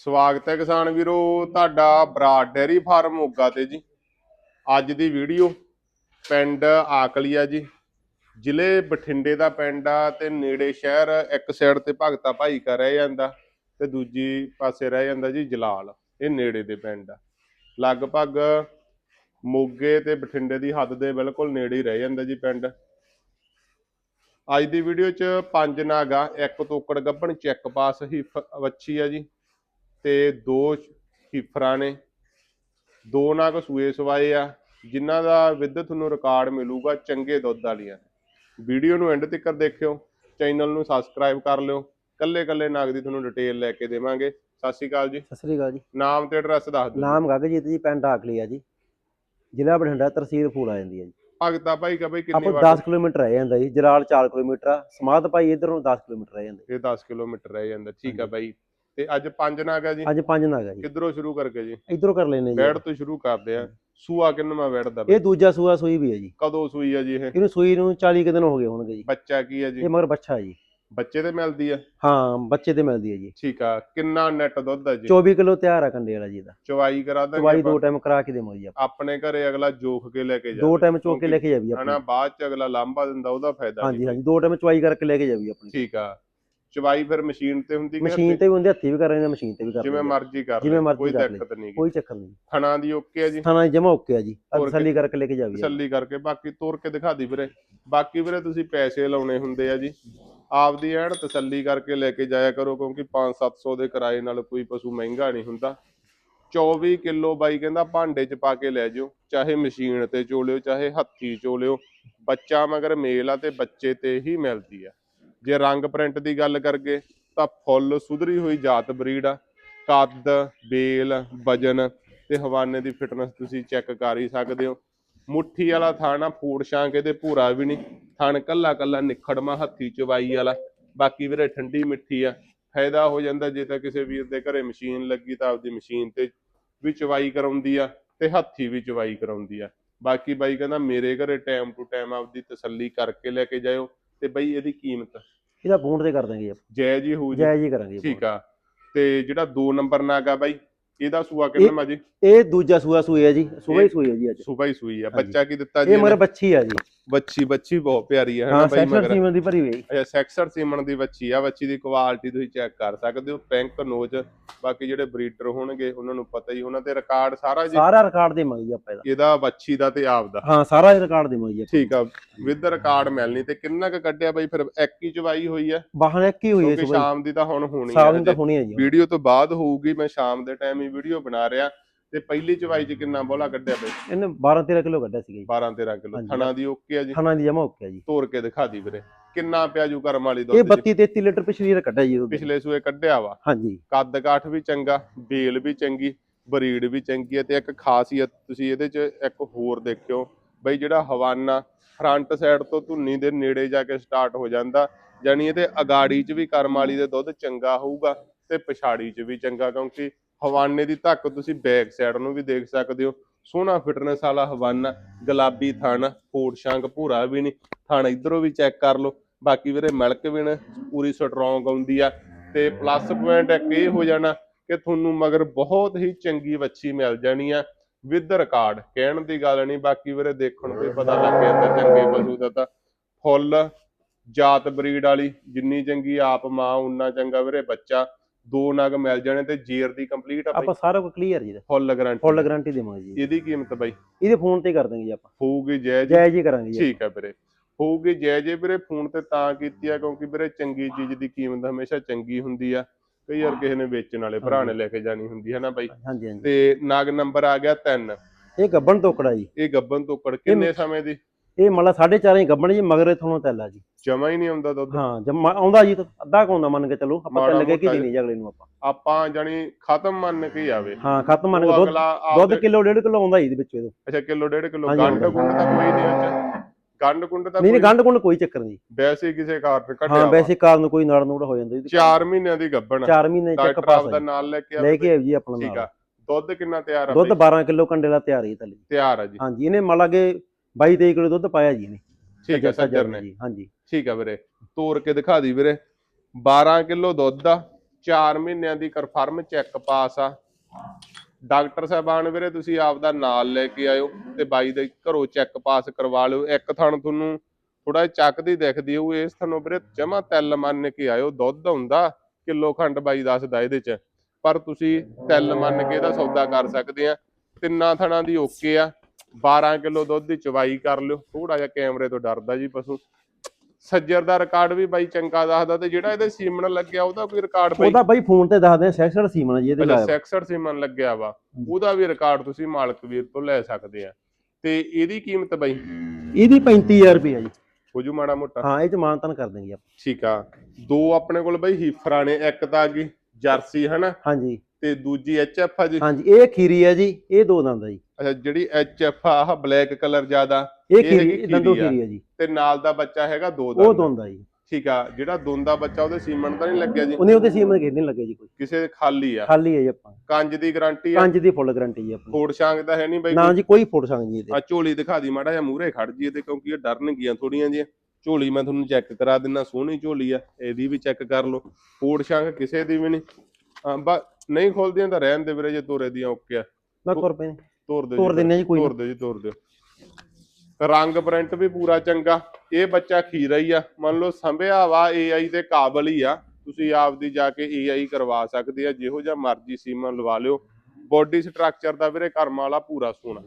ਸਵਾਗਤ ਹੈ ਕਿਸਾਨ ਵੀਰੋ, ਤੁਹਾਡਾ ਬਰਾਡ ਡੇਅਰੀ ਫਾਰਮ ਮੋਗਾ ਤੇ ਜੀ। ਅੱਜ ਦੀ ਵੀਡੀਓ ਪਿੰਡ ਆਕਲੀਆ ਜੀ। ਜ਼ਿਲ੍ਹੇ ਬਠਿੰਡੇ ਦਾ ਪਿੰਡ ਆ ਤੇ ਨੇੜੇ ਸ਼ਹਿਰ ਇੱਕ ਸਾਈਡ ਤੇ ਭਗਤਾ ਭਾਈ ਕਾ ਰਹਿ ਜਾਂਦਾ ਤੇ ਦੂਜੀ ਪਾਸੇ ਰਹਿ ਜਾਂਦਾ ਜੀ ਜਲਾਲ। ਇਹ ਨੇੜੇ ਦੇ ਪਿੰਡ ਆ। ਲਗਭਗ ਮੋਗੇ ਤੇ ਬਠਿੰਡੇ ਦੀ ਹੱਦ ਦੇ ਬਿਲਕੁਲ ਨੇੜੇ ਹੀ ਰਹਿ ਜਾਂਦਾ ਜੀ ਪਿੰਡ। ਅੱਜ ਦੀ ਵੀਡੀਓ 'ਚ ਪੰਜ ਨਾਗ, ਇੱਕ ਤੋਕੜ ਗੱਭਣ, ਚੈੱਕ ਪਾਸ ਹੀ ਵੱਛੀ ਆ ਜੀ। ਤੇ ਦੋ ਹੀਫਰਾਂ ਨੇ। ਦੋ ਨਾਗ ਸੂਏ ਸਵਾਏ ਆ ਜਿਨ੍ਹਾਂ ਦਾ ਵਿੱਧ ਤੁਹਾਨੂੰ ਰਿਕਾਰਡ ਮਿਲੂਗਾ ਚੰਗੇ ਦੁੱਧ ਵਾਲੀਆਂ। ਵੀਡੀਓ ਨੂੰ ਐਂਡ ਤੱਕ ਦੇਖਿਓ ਚੈਨਲ ਨੂੰ ਸਬਸਕ੍ਰਾਈਬ ਕਰ ਲਿਓ। ਕੱਲੇ ਕੱਲੇ ਨਾਗ ਦੀ ਤੁਹਾਨੂੰ ਡਿਟੇਲ ਲੈ ਕੇ ਦੇਵਾਂਗੇ। ਸਤਿ ਸ਼੍ਰੀ ਅਕਾਲ ਜੀ। ਸਤਿ ਸ੍ਰੀ ਅਕਾਲ ਜੀ। ਨਾਮ ਤੇ ਐਡਰੈਸ ਦੱਸ ਦਿਓ। ਨਾਮ ਗਗਜੀਤ ਜੀ ਪਿੰਡ ਆਕਲੀ ਆ ਜੀ। ਜ਼ਿਲ੍ਹਾ ਬਠਿੰਡਾ ਤਹਿਸੀਲ ਫੂਲ ਆ ਜਾਂਦੀ ਹੈ ਜੀ। ਭਗਤਾ ਭਾਈ ਕਾ ਭਾਈ ਕਿੰਨੀ ਆਪਾਂ ਵਾਰ 10 ਕਿਲੋਮੀਟਰ ਰਹਿ ਜਾਂਦਾ ਜੀ ਜਲਾਲ 4 ਕਿਲੋਮੀਟਰ ਆ। ਸਮਾਧ ਭਾਈ ਇਧਰੋਂ 10 ਕਿਲੋਮੀਟਰ ਰਹਿ ਜਾਂਦਾ। ਇਹ 10 ਕਿਲੋਮੀਟਰ ਰਹਿ ਜਾਂਦਾ। ਠੀਕ ਆ ਬਾਈ ਤੇ ਅੱਜ ਪੰਜ ਨਾਗ ਆ ਜੀ? ਅੱਜ ਪੰਜ ਨਾਗ ਆ ਜੀ। ਕਿੱਧਰੋਂ ਸ਼ੁਰੂ ਕਰਕੇ ਜੀ? ਇਧਰੋਂ ਕਰ ਲੈਨੇ ਜੀ। ਬੈੜ ਤੋਂ ਸ਼ੁਰੂ ਕਰਦੇ ਆ। ਸੂਆ ਕਿੰਨਵਾਂ ਬੈੜ ਦਾ ਇਹ ਦੂਜਾ ਸੂਆ ਸੂਈ ਵੀ ਹੈ ਜੀ। ਕਦੋਂ ਸੂਈ ਆ ਜੀ ਇਹ? ਇਹਨੂੰ ਸੂਈ ਨੂੰ 40 ਕੁ ਦਿਨ ਹੋ ਗਏ ਹੋਣਗੇ ਜੀ। ਬੱਚਾ ਕੀ ਆ ਜੀ? ਇਹ ਮਗਰ ਬੱਚਾ ਜੀ। ਬੱਚੇ ਤੇ ਮਿਲਦੀ ਆ? ਹਾਂ ਬੱਚੇ ਤੇ ਮਿਲਦੀ ਹੈ ਜੀ। ਠੀਕ ਆ। ਕਿੰਨਾ ਨੈਟ ਦੁੱਧ ਆ ਜੀ? 24 ਕਿਲੋ ਤਿਆਰ ਆ ਕੰਡੇ ਵਾਲਾ ਜੀ ਦਾ ਚਵਾਈ ਕਰਾ ਦਾਂਗੇ ਦਵਾਈ ਦੋ ਆਪਾਂ। ਟਾਈਮ ਕਰਾ ਕੇ ਦੇਵਾਂਗੇ ਜੀ ਆਪਾਂ। ਆਪਣੇ ਘਰੇ ਅਗਲਾ ਜੋਖ ਕੇ ਲੈ ਕੇ ਜਾਵੇ। ਦੋ ਟਾਈਮ ਚੋਕ ਕੇ ਲੈ ਕੇ ਜਾਵੀ ਹਨਾ ਆਪਣੀ। ਬਾਅਦ ਚ ਅਗਲਾ ਲਾਂਭਾ ਦਿੰਦਾ ਉਹਦਾ ਫਾਇਦਾ ਹਾਂਜੀ ਹਾਂਜੀ ਦੋ ਟਾਈਮ ਚਵਾਈ ਕਰਕੇ ਲੈ ਕੇ ਜਾਵੀ ਆਪਣੀ। ਠੀਕ ਆ। ਚਵਾਈ ਫਿਰ ਮਸ਼ੀਨ ਤੇ ਹੁੰਦੀ ਕਿ ਮਸ਼ੀਨ ਤੇ ਵੀ ਹੁੰਦੇ ਹੱਥੀ ਵੀ ਕਰ ਰਹੇ ਨੇ ਮਸ਼ੀਨ ਤੇ ਵੀ ਕਰ ਜਿਵੇਂ। ਮਰਜ਼ੀ ਕਰ ਜਿਵੇਂ ਮਰਜ਼ੀ ਕੋਈ ਕਰ ਦਿੱਕਤ ਨਹੀਂ ਕੋਈ ਚੱਕਰ ਨਹੀਂ। ਥਣਾ ਦੀ ਓਕੇ ਆ ਜੀ? ਥਾਣਾ ਜਮਾ ਓਕੇ ਆ ਜੀ। ਤਸੱਲੀ ਕਰਕੇ ਲੈ ਕੇ ਜਾਵੀ ਤਸੱਲੀ ਕਰਕੇ ਬਾਕੀ ਤੋਰ ਕੇ ਦਿਖਾ ਦੀ ਵੀਰੇ। ਬਾਕੀ ਵੀਰੇ ਤੁਸੀਂ ਪੈਸੇ ਲਾਉਣੇ ਹੁੰਦੇ ਆ ਜੀ। ਆਪਦੀ ਐਨ ਤਸੱਲੀ ਕਰਕੇ ਲੈ ਕੇ ਜਾਇਆ ਕਰੋ ਕਿਉਂਕਿ 5-700 ਦੇ ਕਿਰਾਏ ਨਾਲ ਕੋਈ ਪਸ਼ੂ ਮਹਿੰਗਾ ਨਹੀਂ ਹੁੰਦਾ। 24 ਕਿਲੋ ਬਾਈ ਕਹਿੰਦਾ ਭਾਂਡੇ 'ਚ ਪਾ ਕੇ ਲੈ ਜਿਓ ਚਾਹੇ ਮਸ਼ੀਨ ਤੇ ਚੋਲਿਓ ਚਾਹੇ ਹੱਥੀ ਚੋਲਿਓ। ਬੱਚਾ ਮਗਰ ਮੇਲ ਆ ਤੇ ਬੱਚੇ ਤੇ ਹੀ ਮਿਲਦੀ ਆ। ਜੇ ਰੰਗ ਪ੍ਰਿੰਟ ਦੀ ਗੱਲ ਕਰਗੇ ਤਾਂ ਫੁੱਲ ਸੁਧਰੀ ਹੋਈ ਜਾਤ ਬਰੀਡ ਆ। ਕੱਦ, ਬੇਲ, ਵਜਨ ਤੇ ਹਵਾਨੇ ਦੀ ਫਿਟਨੈਸ ਤੁਸੀਂ ਚੈੱਕ ਕਰ ਹੀ ਸਕਦੇ ਹੋ। ਮੁੱਠੀ ਵਾਲਾ ਥਾਣਾ ਫੂੜ ਸ਼ਾਂਕ, ਇਹਦੇ ਭੂਰਾ ਵੀ ਨਹੀਂ। ਥਣ ਕੱਲਾ ਕੱਲਾ ਨਿਖੜਮਾ ਹੱਥੀ ਚਵਾਈ ਵਾਲਾ। ਬਾਕੀ ਵੀਰੇ ਠੰਡੀ ਮਿੱਠੀ ਆ। ਫਾਇਦਾ ਹੋ ਜਾਂਦਾ ਜੇ ਤਾਂ ਕਿਸੇ ਵੀਰ ਦੇ ਘਰੇ ਮਸ਼ੀਨ ਲੱਗੀ ਤਾਂ ਆਪਦੀ ਮਸ਼ੀਨ ਤੇ ਵੀ ਚਵਾਈ ਕਰਾਉਂਦੀ ਆ ਤੇ ਹੱਥੀ ਵੀ ਚਵਾਈ ਕਰਾਉਂਦੀ ਆ। ਬਾਕੀ ਬਾਈ ਕਹਿੰਦਾ ਮੇਰੇ ਘਰੇ ਟਾਈਮ ਟੂ ਟਾਈਮ ਆਪਦੀ ਤਸੱਲੀ ਕਰਕੇ ਲੈ ਕੇ ਜਾਇਓ ਤੇ ਬਈ ਇਹਦੀ ਕੀਮਤ ਇਹਦਾ ਫੋਨ ਤੇ ਕਰ ਦਾਂਗੇ ਜੀ ਜਾਇਜ਼ ਹੀ ਜੀ। ਜਾਇਜ਼ ਹੀ ਕਰਾਂਗੇ ਜੀ ਠੀਕ ਆ। ਤੇ ਜਿਹੜਾ 2 ਨੰਬਰ ਨਾਗ ਆ ਬਾਈ? ਇਹਦਾ ਸੂਆ ਕਿੰਨਾ ਮਾ ਜੀ ਇਹ ਦੂਜਾ ਸੂਆ ਸੂਈ ਹੈ ਜੀ ਸੂਆ ਹੀ ਸੂਈ ਹੈ ਜੀ ਅੱਜ। ਸੁਬਾ ਹੀ ਸੂਈ ਹਾਂਜੀ। ਬੱਚਾ ਕੀ ਦਿੱਤਾ ਜੀ ਇਹ ਮਗਰ? ਬੱਚੀ ਆ ਜੀ। ਬੱਚੀ ਬੱਚੀ ਬਹੁਤ ਪਿਆਰੀ ਹਾਂ ਬਾਈ ਸੈਕਸ਼ਨ ਮਗਰ। ਸੀਮਨ ਦੀ ਭਰੀ ਹੋਈ ਅੱਛਾ ਸੈਕਸਰ ਸੀਮਨ ਦੀ ਬੱਚੀ ਆ। ਬੱਚੀ ਦੀ ਕੁਆਲਿਟੀ ਤੁਸੀਂ ਚੈੱਕ ਕਰ ਸਕਦੇ ਹੋ। ਪਿੰਕ ਨੋਜ ਬਾਕੀ ਜਿਹੜੇ ਬਰੀਡਰ ਹੋਣਗੇ ਉਹਨਾਂ ਨੂੰ ਪਤਾ ਹੀ ਉਹਨਾਂ ਤੇ ਰਿਕਾਰਡ ਸਾਰਾ ਜੀ। ਸਾਰਾ ਰਿਕਾਰਡ ਦੇਵਾਂਗੇ ਜੀ ਆਪਾਂ ਇਹਦਾ। ਇਹਦਾ ਬੱਚੀ ਦਾ ਤੇ ਆਪਦਾ ਹਾਂ ਸਾਰਾ ਰਿਕਾਰਡ ਦੇਵਾਂਗੇ ਜੀ ਆਪਾਂ। ਠੀਕ ਆ ਵਿਦ ਰਿਕਾਰਡ ਮਿਲਣੀ। ਤੇ ਕਿੰਨਾ ਕੁ ਕੱਢਿਆ ਬਾਈ? ਫਿਰ ਇੱਕ ਹੀ ਚਵਾਈ ਹੋਈ ਆ। ਬਾਹਰ ਇੱਕ ਹੀ ਹੋਈ ਹੈ ਸ਼ਾਮ ਦੀ ਤਾਂ ਹੁਣ ਹੋਣੀ ਸਾਲ ਨੂੰ ਤਾਂ ਆ ਹੋਣੀ ਹੈ ਜੀ। ਵੀਡੀਓ ਤੋਂ ਬਾਅਦ ਹੋਊਗੀ ਮੈਂ ਸ਼ਾਮ ਦੇ ਟਾਈਮ ਹੀ ਵੀਡੀਓ ਬਣਾ ਰਿਹਾ ਤੇ ਪਹਿਲੀ ਚਵਾਈ 'ਚ ਕਿੰਨਾ ਬੋਲਾ ਕੱਢਿਆ ਬਾਈ? ਇਹਨੇ 12 13 ਕਿਲੋ ਕੱਢਿਆ ਸੀਗਾ ਜੀ। 12 13 ਕਿਲੋ। ਹਾਂਜੀ। ਥਣਾ ਦੀ ਓਕੇ ਆ ਜੀ? ਖਾਣਾ ਦੀ ਜਮਾ ਓਕੇ ਆ ਜੀ। ਤੋੜ ਕੇ ਦਿਖਾ ਦੀ ਵੀਰੇ। ਕਿੰਨਾ ਪਿਆ ਜੂ ਕਰਮ ਵਾਲੀ ਇਹ ਦੁੱਧ 'ਚ? 32 33 ਲੀਟਰ ਪਿਛਲੀ ਵਾਰ ਕੱਢਿਆ ਜੀ ਉਹਦੇ। ਪਿਛਲੇ ਸੂਏ ਕੱਢਿਆ ਵਾ? ਹਾਂਜੀ। ਕੱਦ ਕਾਠ ਵੀ ਚੰਗਾ ਬੇਲ ਵੀ ਚੰਗੀ ਬਰੀਡ ਵੀ ਚੰਗੀ ਹੈ ਤੇ ਇੱਕ ਖਾਸੀਅਤ ਤੁਸੀਂ ਇਹਦੇ 'ਚ ਇੱਕ ਹੋਰ ਦੇਖਿਓ। ਬਈ ਜਿਹੜਾ ਹਵਾਨਾ ਫਰੰਟ ਸਾਈਡ ਤੋਂ ਧੁੰਨੀ ਦੇ ਨੇੜੇ ਜਾ ਕੇ ਸਟਾਰਟ ਹੋ ਜਾਂਦਾ ਯਾਨੀ ਇਹਦੇ ਅਗਾੜੀ 'ਚ ਵੀ ਕਰਮ ਵਾਲੀ ਦੇ ਦੁੱਧ ਚੰਗਾ ਹੋਊਗਾ ਤੇ ਪਛਾੜੀ 'ਚ ਵੀ ਚੰਗਾ ਕਿਉਂਕਿ ਹਵਾਨੇ ਦੀ ਧੱਕ ਤੁਸੀਂ ਬੈਕ ਸਾਈਡ ਨੂੰ ਵੀ ਦੇਖ ਸਕਦੇ ਹੋ। ਸੋਹਣਾ ਫਿਟਨੈਸ ਵਾਲਾ ਹਵਾਨਾ, ਗੁਲਾਬੀ ਥਣ ਫੋੜ ਸ਼ੰਕ, ਭੂਰਾ ਵੀ ਨਹੀਂ। ਥਣ ਇਧਰੋਂ ਵੀ ਚੈੱਕ ਕਰ ਲਓ। ਬਾਕੀ ਵੀਰੇ ਮਿਲਕ ਵੀ ਨਾ, ਪੂਰੀ ਸਟਰੋਂਗ ਆਉਂਦੀ ਆ। ਤੇ ਪਲੱਸ ਪੁਆਇੰਟ ਇੱਕ ਇਹ ਹੋ ਜਾਣਾ ਕਿ ਤੁਹਾਨੂੰ ਮਗਰ ਬਹੁਤ ਹੀ ਚੰਗੀ ਵੱਛੀ ਮਿਲ ਜਾਣੀ ਆ ਵਿਦ ਰਿਕਾਰਡ ਕਹਿਣ ਦੀ ਗੱਲ ਨਹੀਂ, ਬਾਕੀ ਵੀਰੇ ਦੇਖਣ ਤੇ ਪਤਾ ਲੱਗ ਜਾਂਦਾ ਚੰਗੇ ਪਸ਼ੂ ਦਾ ਤਾਂ। ਫੁੱਲ ਜਾਤ ਬਰੀਡ ਵਾਲੀ, ਜਿੰਨੀ ਚੰਗੀ ਆਪ ਮਾਂ ਉਨਾ ਚੰਗਾ ਵੀਰੇ ਬੱਚਾ। ਦੋ ਨਗ ਮਿਲ ਜਾਣੇ ਤੇ ਜੀਰ ਦੀ ਕੰਪਲੀਟ ਆ ਆਪਾਂ ਸਾਰਾ ਕੁਝ ਕਲੀਅਰ ਜੀ ਫੁੱਲ ਗਾਰੰਟੀ ਫੁੱਲ ਗਾਰੰਟੀ ਦੇਵਾਂਗੇ ਜੀ। ਇਹਦੀ ਕੀਮਤ ਬਾਈ? ਇਹਦੇ ਫੋਨ ਤੇ ਕਰ ਦਾਂਗੇ ਜੀ ਆਪਾਂ। ਹੋਊਗੀ ਜੈ ਜੀ। ਹੀ ਕਰਾਂਗੇ ਜੀ ਠੀਕ ਹੈ ਵੀਰੇ। ਹੋਊਗੀ ਜੈ ਜੇ ਵੀਰੇ ਫੋਨ ਤੇ ਤਾਂ ਕੀਤੀ ਆ ਕਿਉਂਕਿ ਵੀਰੇ ਚੰਗੀ ਚੀਜ਼ ਦੀ ਕੀਮਤ ਹਮੇਸ਼ਾ ਚੰਗੀ ਹੁੰਦੀ ਆ। ਕਈ ਵਾਰ ਕਿਸੇ ਨੇ ਵੇਚਣ ਵਾਲੇ ਭਰਾ ਨੇ ਲੈ ਕੇ ਜਾਣੀ ਹੁੰਦੀ ਹੈ ਨਾ ਬਾਈ? ਹਾਂਜੀ ਹਾਂਜੀ। ਤੇ ਨਗ ਨੰਬਰ ਆ ਗਿਆ 3 ਇਹ ਗੱਬਣ ਤੋਕੜਾ ਜੀ। ਇਹ ਗੱਬਨ ਤੋਂ ਕੜ ਕਿੰਨੇ ਸਮੇਂ ਦੀ? ਇਹ ਮਤਲਬ 4.5 ਹੀ ਗੱਬਣ ਜੀ ਮਗਰੇ ਤੁਹਾਨੂੰ ਤੈਲਾ ਜੀ। ਜਮਾ ਹੀ ਨਹੀਂ ਆਉਂਦਾ ਦੁੱਧ। ਹਾਂ ਜਮਾ ਆਉਂਦਾ ਜੀ ਤਾਂ ਅੱਧਾ ਕੁ ਆਉਂਦਾ ਮੰਨ ਕੇ ਚੱਲੋ ਆਪਾਂ ਮਾੜਾ ਚੱਲ ਕੇ ਮੋਟਾ ਜੀ। ਅਗਲੇ ਨੂੰ ਆਪਾਂ। ਆਪਾਂ ਜਾਨੀ ਖਤਮ ਮੰਨ ਕੇ ਹੀ ਆਵੇ। ਹਾਂ ਖਤਮ ਮੰਨ ਉਹ ਕੇ ਦੁੱਧ ਅਗਲਾ ਦੁੱਧ ਕਿਲੋ ਡੇਢ ਕਿਲੋ ਆਉਂਦਾ ਜੀ ਇਹਦੇ ਵਿੱਚ ਇਹਦੋਂ। ਅੱਛਾ ਕਿਲੋ ਡੇਢ ਕਿਲੋ। ਹਾਂਜੀ, ਗੰਡ ਹਾਂਜੀ। ਗੁੰਡ ਤਾਂ ਕੋਈ ਨਹੀਂ ਅੱਛਾ ਗੰਡ ਗੁੰਡ ਤਾਂ ਨਹੀਂ ਨਹੀਂ ਗੰਢ ਗੁੰਡ ਕੋਈ ਚੱਕਰ ਨਹੀਂ। ਵੈਸੇ ਕਿਸੇ ਕਾਰਨ ਕੱਢਿਆ ਹਾਂ। ਵੈਸੇ ਕਾਰਨ ਕੋਈ ਨੜ ਨੂੜ ਹੋ ਜਾਂਦਾ ਜੀ। 4 ਮਹੀਨਿਆਂ ਦੀ ਗੱਬਣ। 4 ਮਹੀਨੇ ਚੱਕ ਡਾਕਟਰ ਪਾਸ ਆਪ ਦਾ ਨਾਲ ਲੈ ਕੇ ਲੈ ਕੇ ਆਓ ਜੀ ਆਪਣਾ ਠੀਕ ਨਾਲ। ਆ। ਦੁੱਧ ਕਿੰਨਾ ਤਿਆਰ ਆ ਦੁੱਧ ਬਈ? 12 ਕਿਲੋ ਕੰਡੇ ਦਾ ਤਿਆਰ ਹੈ ਥੱਲੇ ਤਿਆਰ ਆ ਜੀ। ਹਾਂਜੀ ਇਹਨੇ ਕੇ 22 23 ਕਿਲੋ ਦੁੱਧ ਪਾਇਆ ਜੀ ਇਹਨੇ। ਠੀਕ ਹੈ ਸੱਜਰ ਨੇ। ਜੀ ਹਾਂਜੀ। ਠੀਕ ਆ ਵੀਰੇ ਤੋੜ ਕੇ ਦਿਖਾ ਦੀ ਵੀਰੇ। 12 ਕਿਲੋ ਦੁੱਧ ਆ 4 ਮਹੀਨਿਆਂ ਦੀ ਕਨਫਰਮ ਚੈੱਕ ਪਾਸ ਆ। ਡਾਕਟਰ ਸਾਹਿਬਾਨ ਵੀਰੇ ਤੁਸੀਂ ਆਪਦਾ ਨਾਲ ਲੈ ਕੇ ਆਇਓ ਤੇ ਬਾਈ ਦੇ ਘਰੋਂ ਚੈੱਕ ਪਾਸ ਕਰਵਾ ਲਿਓ। ਇੱਕ ਥਣ ਤੁਹਾਨੂੰ ਥੋੜਾ ਚੱਕਦੀ ਦਿਖਦੀ ਹੋਊ ਇਸ ਤੁਹਾਨੂੰ ਵੀਰੇ ਜਮਾ ਤਿਲ ਮੰਨ ਕੇ ਆਇਓ ਦੁੱਧ ਹੁੰਦਾ ਕਿਲੋ ਖੰਡ ਬਾਈ ਦੱਸਦਾ ਇਹਦੇ ਚ। ਪਰ ਤੁਸੀਂ ਤਿਲ ਮੰਨ ਕੇ ਇਹਦਾ ਸੌਦਾ ਕਰ ਸਕਦੇ ਆ। ਤਿੰਨਾਂ ਥਣਾਂ ਦੀ ਓਕੇ ਆ। 12 ਕਿਲੋ ਦੁੱਧ ਦੀ ਚਵਾਈ ਕਰ ਲਿਓ। ਥੋੜਾ ਜਿਹਾ ਕੈਮਰੇ ਤੋਂ ਡਰਦਾ ਜੀ ਪਸ਼ੂ। ਸੱਜਰ ਦਾ ਰਿਕਾਰਡ ਵੀ ਬਾਈ ਚੰਗਾ ਦੱਸਦਾ ਤੇ ਜਿਹੜਾ ਇਹਦੇ ਸੀਮਣ ਲੱਗਿਆ ਉਹਦਾ ਕੋਈ ਰਿਕਾਰਡ ਬਾਈ ਉਹਦਾ ਬਾਈ ਫੋਨ ਤੇ ਦੱਸਦੇ ਆ ਸੈਕਸਡ ਸੀਮਨ ਜੀ ਇਹਦੇ ਲਾਇਆ 66 ਸੀਮਨ ਲੱਗਿਆ ਵਾ। ਉਹਦਾ ਵੀ ਰਿਕਾਰਡ ਤੁਸੀਂ ਮਾਲਕ ਵੀਰ ਤੋਂ ਲੈ ਸਕਦੇ ਆ। ਤੇ ਇਹਦੀ ਕੀਮਤ ਬਾਈ? ਇਹਦੀ 35000 ਰੁਪਏ ਆ ਜੀ। ਹੋ ਜੂ ਮਾੜਾ ਮੋਟਾ। ਹਾਂ ਇਹ ਚ ਮਾਨਤਨ ਕਰ ਦੇਣਗੇ ਆਪਾਂ। ਠੀਕ ਆ। ਦੋ ਆਪਣੇ ਕੋਲ ਬਾਈ ਹੀਫਰਾਂ ਨੇ ਇੱਕ ਤਾਂ ਆ ਗਈ ਜਰਸੀ ਹਨਾ? ਹਾਂਜੀ। ਤੇ ਦੂਜੀ ਐਚਐਫ ਆ ਜੀ। ਹਾਂਜੀ ਇਹ ਖੀਰੀ ਹੈ ਜੀ ਇਹ ਦੋ ਦੰਦ ਆ ਜੀ। ਅੱਛਾ ਜਿਹੜੀ ਐਚਐਫ ਆ ਆਹ ਬਲੈਕ ਕਲਰ ਜ਼ਿਆਦਾ ਇਹ ਖੀਰੀ ਦੰਦੋ ਖੀਰੀ ਆ। ਜੀ। ਤੇ ਨਾਲ ਦਾ ਬੱਚਾ ਹੈਗਾ ਦੋ ਉਹ ਦਾ ਦੋਂਦਾ ਜੀ। ਠੀਕ ਆ ਜਿਹੜਾ ਦੋਨ ਦਾ ਬੱਚਾ ਉਹਦੇ ਸੀਮਨ ਤਾਂ ਨਹੀਂ ਲੱਗਿਆ ਜੀ? ਉਹਨੇ ਉਹਦੇ ਸੀਮਨ ਕਿਹਦੇ ਨਹੀਂ ਲੱਗੇ ਜੀ ਕੋਈ। ਕਿਸੇ ਦੇ ਖਾਲੀ ਆ? ਖਾਲੀ ਹੈ ਜੀ ਆਪਾਂ। ਕੰਜ ਦੀ ਗਾਰੰਟੀ ਆ? ਪੰਜ ਦੀ ਫੁੱਲ ਗਾਰੰਟੀ ਜੀ ਆਪਣੀ। ਫੋੜ ਛਾਂਗ ਤਾਂ ਹੈ ਨਹੀਂ ਬਾਈ ਨਾ ਜੀ ਕੋਈ ਫੋਟ ਸੰਗ ਜੀ ਇਹਦੇ। ਆ ਝੋਲੀ ਦਿਖਾ ਦੀ ਮਾੜਾ ਜਿਹਾ ਮੂਹਰੇ ਖੜ ਜੀ ਤੇ ਕਿਉਂਕਿ ਇਹ ਡਰਨਗੀਆਂ ਥੋੜੀਆਂ ਜਿਹੀਆਂ। ਝੋਲੀ ਮੈਂ ਤੁਹਾਨੂੰ ਚੈੱਕ ਕਰਾ ਦਿੰਨਾ ਸੋਹਣੀ ਝੋਲੀ ਆ ਇਹਦੀ ਵੀ ਚੈੱਕ ਕਰ ਲਓ। ਫੋੜ ਛਾਂਗ ਕਿਸੇ ਦੀ ਵੀ ਨਹੀਂ। ਬਸ ਨਹੀਂ ਖੋਲਦੀਆਂ ਤਾਂ ਰਹਿਣ ਦੇ ਵੀਰੇ ਜੇ ਤੋਰੇ ਦੀਆਂ ਓਕੇ ਆ। ਨਾ ਤੁਰ ਪਏ। ਤੋਰ ਦਿਓ ਤੋਰ ਦਿੰਨੇ ਜੀ ਕੋਈ ਤੋਰ ਦਿਓ ਜੀ ਤੋਰ ਦਿਓ। ਰੰਗ ਪ੍ਰਿੰਟ ਵੀ ਪੂਰਾ ਚੰਗਾ। ਇਹ ਬੱਚਾ ਖੀਰਾ ਹੀ ਆ। ਮੰਨ ਲਓ ਸੰਭਿਆ ਵਾ ਏਆਈ ਦੇ ਕਾਬਲ ਹੀ ਆ। ਤੁਸੀਂ ਆਪਦੀ ਜਾ ਕੇ ਏਆਈ ਕਰਵਾ ਸਕਦੇ ਆ। ਜਿਹੋ ਜਿਹਾ ਮਰਜ਼ੀ ਸੀਮਾ ਲਵਾ ਲਿਓ। ਬੋਡੀ ਸਟਰਕਚਰ ਦਾ ਵੀਰੇ ਕਰਮ ਵਾਲਾ ਪੂਰਾ ਸੋਹਣਾ।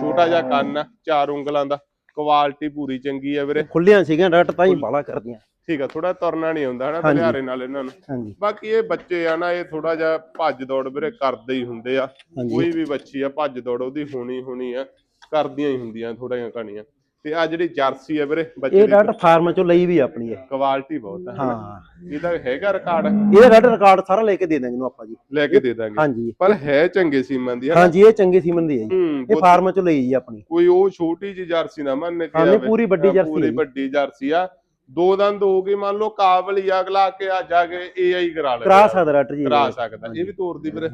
ਛੋਟਾ ਜਿਹਾ ਕੰਨ ਆ ਚਾਰ ਉਂਗਲਾਂ ਦਾ। ਕੁਆਲਿਟੀ ਪੂਰੀ ਚੰਗੀ ਆ ਵੀਰੇ। ਖੁੱਲੀਆਂ ਸੀਗੀਆਂ ਡਾਕਟਰ ਤਾਂ ਹੀ ਬਾਲਾ ਕਰਦੀਆਂ। ਠੀਕ ਆ ਥੋੜਾ ਤੁਰਨਾ ਨਹੀਂ ਹੁੰਦਾ ਹਨਾ। ਬਲਿਆਰੇ ਨਾਲ ਇਹਨਾਂ ਨੂੰ। ਹਾਂਜੀ। ਬਾਕੀ ਇਹ ਬੱਚੇ ਆ ਨਾ ਇਹ ਥੋੜਾ ਜਿਹਾ ਭੱਜ ਦੌੜ ਵੀਰੇ ਕਰਦੇ ਹੀ ਹੁੰਦੇ ਆ। ਕੋਈ ਵੀ ਬੱਚੀ ਆ ਭੱਜ ਦੌੜ ਉਹਦੀ ਹੋਣੀ ਹੋਣੀ ਆ ਕਰਦੀਆਂ ਹੀ ਹੁੰਦੀਆਂ ਥੋੜਾ ਜਿਹਾ ਕਹਾਣੀਆਂ। ਤੇ ਆ ਜਿਹੜੀ ਜਰਸੀ ਆ ਵੀਰੇ ਬੱਚੇ ਇਹ ਡਾਕਟਰ ਫਾਰਮ ਚੋਂ ਲਈ ਵੀ ਆਪਣੀ ਇਹ। ਕੁਆਲਿਟੀ ਬਹੁਤ ਆ। ਹਾਂ। ਇਹਦਾ ਹੈਗਾ ਰਿਕਾਰਡ ਇਹਦਾ ਡਾਕਟਰ ਰਿਕਾਰਡ ਸਾਰਾ ਲੈ ਕੇ ਦੇ ਦਾਂਗੇ ਇਹਨੂੰ ਆਪਾਂ ਜੀ। ਲੈ ਕੇ ਦੇ ਦਾਂਗੇ ਹਾਂਜੀ। ਪਰ ਹੈ ਚੰਗੇ ਸੀਮਨ ਦੀ? ਹਾਂਜੀ ਇਹ ਚੰਗੇ ਸੀਮਨ ਦੀ ਹੈ ਜੀ। ਇਹ ਫਾਰਮ ਚੋਂ ਲਈ ਜੀ ਆਪਣੀ। ਕੋਈ ਉਹ ਛੋਟੀ ਜੀ ਜਰਸੀ ਨਾ ਮੰਨ ਕੇ ਆਵੇ। ਪੂਰੀ ਵੱਡੀ ਜਰਸੀ ਪੂਰੀ। ਵੱਡੀ ਜਰਸੀ ਆ। ਦੋ ਦੰਦ ਹੋ ਗਈ ਮੰਨ ਲਓ ਕਾਬਲ ਹੀ ਅਗਲਾ ਕੇ ਆ ਜਾ ਕੇ ਏਆਈ ਕਰਾ ਲੈ ਕਰਾ ਸਕਦਾ ਡਾਕਟਰ ਜੀ। ਕਰਾ ਸਕਦਾ ਇਹ ਵੀ ਤੋਰਦੀ ਵੀਰੇ।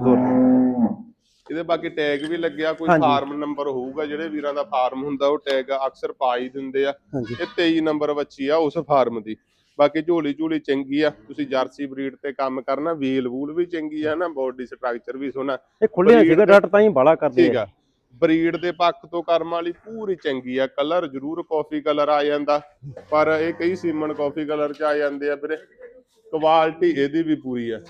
ਇਹਦੇ ਬਾਕੀ ਟੈਗ ਵੀ ਲੱਗਿਆ ਕੋਈ। ਫਾਰਮ ਨੰਬਰ ਹੋਊਗਾ ਜਿਹੜੇ ਵੀਰਾਂ ਦਾ ਫਾਰਮ ਹੁੰਦਾ ਉਹ ਟੈਗ ਅਕਸਰ ਪਾ ਹੀ ਦਿੰਦੇ ਆ। ਇਹ 23 ਨੰਬਰ ਬੱਚੀ ਆ ਉਸ ਫਾਰਮ ਦੀ। ਬਾਕੀ ਝੋਲੀ ਝੋਲੀ ਚੰਗੀ ਆ ਤੁਸੀਂ ਜਰਸੀ ਬਰੀਡ ਤੇ ਕੰਮ ਕਰਨਾ ਵੀਲ ਵੂਲ ਵੀ ਚੰਗੀ ਆ ਨਾ ਬੋਡੀ ਸਟਰਕਚਰ ਵੀ ਸੋਹਣਾ। ਇਹ ਖੁੱਲੀਆਂ ਸੀਗਾ ਤੇ- ਡਾਕਟਰ ਤਾਂ ਹੀ ਬਾਲਾ ਕਰਦੇ ਠੀਕ ਆ। ਬਰੀਡ ਦੇ ਪੱਖ ਤੋਂ ਕਰਮ ਵਾਲੀ ਪੂਰੀ ਚੰਗੀ ਆ ਕਲਰ ਜ਼ਰੂਰ ਕਾਫੀ ਕਲਰ ਆ ਜਾਂਦਾ। ਪਰ ਇਹ ਕਈ ਸੀਮਨ ਕਾਫੀ ਕਲਰ ਚ ਆ ਜਾਂਦੇ ਆ ਵੀਰੇ। ਕੁਆਲਿਟੀ ਇਹਦੀ ਵੀ ਪੂਰੀ ਆ।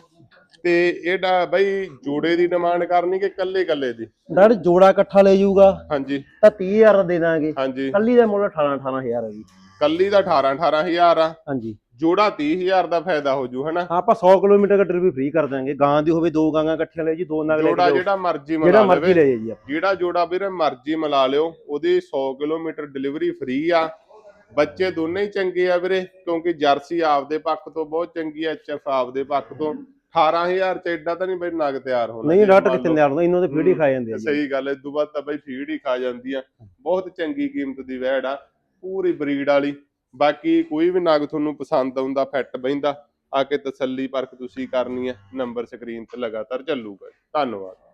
ਤੇ ਇਹਦਾ ਬਈ ਜੋੜੇ ਦੀ ਡਿਮਾਂਡ ਕਰਨੀ ਕਿ ਕੱਲੇ ਕੱਲੇ ਦੀ? ਡਾਕਟਰ ਜੋੜਾ ਇਕੱਠਾ ਲੈ ਜਾਊਗਾ। ਹਾਂਜੀ। ਤਾਂ 30000 ਦਾ ਦੇ ਦਾਂਗੇ। ਹਾਂਜੀ। ਕੱਲੀ ਦਾ ਮੁੱਲ 18 18000 ਹੈ ਜੀ। ਕੱਲੀ ਦਾ 18 18000 ਆ। ਹਾਂਜੀ। ਜੋੜਾ 30000 ਦਾ ਫਾਇਦਾ ਹੋ ਜੂ ਹਨਾ? ਆਪਾਂ 100 ਕਿਲੋਮੀਟਰ ਦਾ ਟ੍ਰਿਪ ਵੀ ਫ੍ਰੀ ਕਰ ਦਾਂਗੇ ਗਾਂ ਦੀ ਹੋਵੇ ਦੋ ਗਾਂਆਂ ਇਕੱਠੀਆਂ ਲੈ ਜੀ ਦੋ ਨਗ ਲੈ ਜੋੜਾ। ਜਿਹੜਾ ਮਰਜ਼ੀ ਜਿਹੜਾ ਮਿਲਾ ਮਰਜ਼ੀ ਲਵੇ। ਲੈ ਜੀ ਆਪਾਂ। ਜਿਹੜਾ ਜੋੜਾ ਵੀਰੇ ਮਰਜ਼ੀ ਮਿਲਾ ਲਿਓ ਉਹਦੀ 100 ਕਿਲੋਮੀਟਰ ਡਿਲੀਵਰੀ ਫ੍ਰੀ ਆ। ਬੱਚੇ ਦੋਨੇ ਹੀ ਚੰਗੇ ਆ ਵੀਰੇ ਕਿਉਂਕਿ ਜਰਸੀ ਆਪਦੇ ਪੱਖ ਤੋਂ ਬਹੁਤ ਚੰਗੀ ਆ ਐਚਐਫ ਆਪਦੇ ਪੱਖ ਤੋਂ। 18000 ਚ ਐਡਾ ਤਾਂ ਨਹੀਂ ਬਈ ਨਗ ਤਿਆਰ ਹੋਣਾ ਨਹੀਂ ਮੰਨ ਕਿੱਥੇ। ਨਿਆਰ ਹੁੰਦਾ ਇਹਨਾਂ ਦੇ ਫੀਡ ਹੀ ਖਾ ਜਾਂਦੇ ਆ ਸਹੀ ਗੱਲ ਹੈ ਇਦੋਂ ਬਾਅਦ ਤਾਂ ਬਈ ਫੀਡ ਹੀ ਖਾ ਜਾਂਦੀ ਆ। ਬਹੁਤ ਚੰਗੀ ਕੀਮਤ ਦੀ ਵੈੜ ਆ ਪੂਰੀ ਬਰੀਡ ਵਾਲੀ। ਬਾਕੀ ਕੋਈ ਵੀ ਨਗ ਤੁਹਾਨੂੰ ਪਸੰਦ ਆਉਂਦਾ, ਫਿੱਟ ਬਹਿੰਦਾ, ਆ ਕੇ ਤਸੱਲੀ ਪਰਖ ਤੁਸੀਂ ਕਰਨੀ ਹੈ, ਨੰਬਰ ਸਕਰੀਨ ਤੇ ਲਗਾਤਾਰ ਚੱਲੂਗਾ। ਧੰਨਵਾਦ।